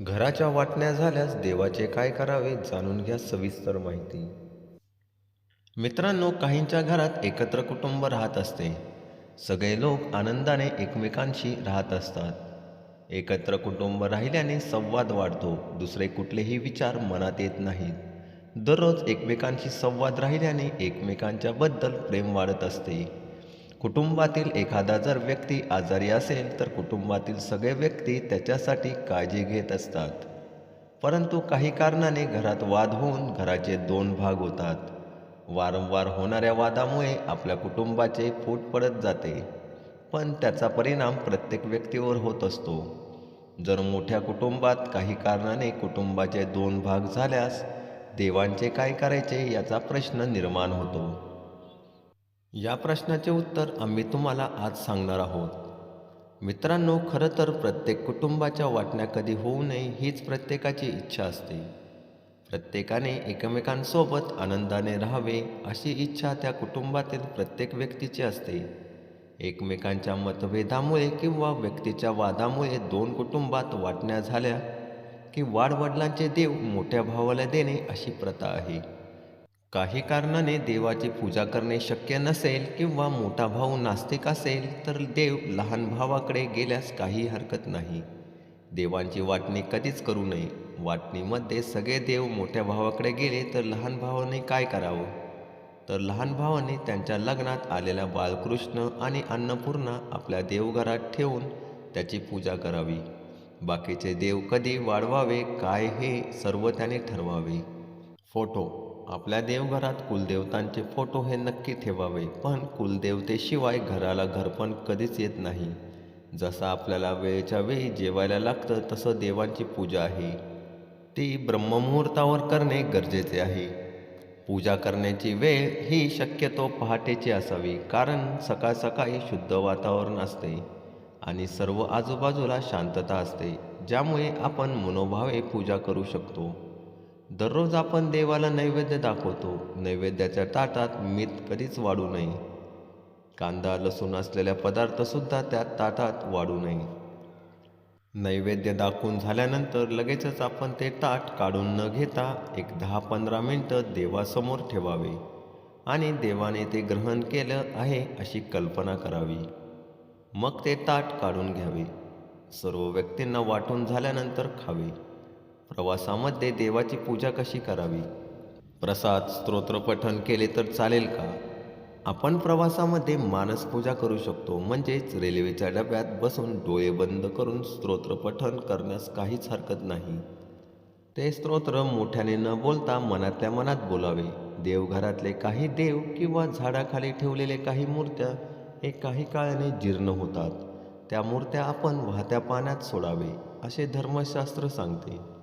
घराच्या वाटण्या झाल्यास देवाचे काय करावे जाणून घ्या सविस्तर माहिती. मित्रांनो काहींच्या घरात एकत्र कुटुंब राहत असते. सगळे लोक आनंदाने एकमेकांशी राहत असतात. एकत्र कुटुंब राहिल्याने संवाद वाढतो दुसरे कुठलेही विचार मनात येत नाहीत. दररोज एकमेकांशी संवाद राहिल्याने एकमेकांच्याबद्दल प्रेम वाढत असते. कुटुंबातील एखादा जर व्यक्ती आजारी असेल तर कुटुंबातील सगळे व्यक्ती त्याच्यासाठी काळजी घेत असतात. परंतु काही कारणाने घरात वाद होऊन घराचे दोन भाग होतात. वारंवार होणाऱ्या वादामुळे आपल्या कुटुंबाचे फूट पडत जाते पण त्याचा परिणाम प्रत्येक व्यक्तीवर होत असतो. जर मोठ्या कुटुंबात काही कारणाने कुटुंबाचे दोन भाग झाल्यास देवांचे काय करायचे याचा प्रश्न निर्माण होतो. या प्रश्नाचे उत्तर आम्ही तुम्हाला आज सांगणार आहोत. मित्रांनो खरं तर प्रत्येक कुटुंबाच्या वाटण्या कधी होऊ नये हीच प्रत्येकाची इच्छा असते. प्रत्येकाने एकमेकांसोबत आनंदाने राहावे अशी इच्छा त्या कुटुंबातील प्रत्येक व्यक्तीची असते. एकमेकांच्या मतभेदामुळे किंवा व्यक्तीच्या वादामुळे दोन कुटुंबात वाटण्या झाल्या की वाडवडिलांचे देव मोठ्या भावाला देणे अशी प्रथा आहे. काही कारणाने देवाची पूजा करणे शक्य नसेल किंवा मोठा भाऊ नास्तिक असेल तर देव लहान भावाकडे गेल्यास काही हरकत नाही. देवांची वाटणी कधीच करू नये. वाटणीमध्ये सगळे देव मोठ्या भावाकडे गेले तर लहान भावाने काय करावं? तर लहान भावाने त्यांच्या लग्नात आलेला बालकृष्ण आणि अन्नपूर्णा आपल्या देवघरात ठेवून त्याची पूजा करावी. बाकीचे देव कधी वाढवावे काय हे सर्व त्याने ठरवावे. फोटो आपल्या देवघरात कुलदेवतांचे फोटो हे नक्की ठेवावे पण कुलदेवतेशिवाय घराला घरपण कधीच येत नाही. जसं आपल्याला वेळेच्या वेळी जेवायला लागतं तसं देवांची पूजा आहे. ती ब्रह्ममुहूर्तावर करणे गरजेचे आहे. पूजा करण्याची वेळ ही शक्यतो पहाटेची असावी कारण सकाळ सकाळी शुद्ध वातावरण असते आणि सर्व आजूबाजूला शांतता असते ज्यामुळे आपण मनोभावे पूजा करू शकतो. दररोज आपण देवाला नैवेद्य दाखवतो. नैवेद्याच्या ताटात मीठ कधीच वाढू नये. कांदा लसूण असलेल्या पदार्थसुद्धा त्या ताटात वाढू नये. नैवेद्य दाखवून झाल्यानंतर लगेचच आपण ते ताट काढून न घेता एक दहा पंधरा मिनटं देवासमोर ठेवावे आणि देवाने ते ग्रहण केलं आहे अशी कल्पना करावी. मग ते ताट काढून घ्यावे. सर्व व्यक्तींना वाटून झाल्यानंतर खावे. प्रवासामध्ये देवाची पूजा कशी करावी? प्रसाद स्तोत्रपठण केले तर चालेल का? आपण प्रवासामध्ये मानस पूजा करू शकतो म्हणजेच रेल्वेच्या डब्यात बसून डोळे बंद करून स्तोत्रपठण करण्यास काहीच हरकत नाही. ते स्तोत्र मोठ्याने न बोलता मनातल्या मनात बोलावे. देवघरातले काही देव किंवा झाडाखाली ठेवलेले काही मूर्त्या हे काही काळाने जीर्ण होतात. त्या मूर्त्या आपण वाहत्या पाण्यात सोडावे असे धर्मशास्त्र सांगते.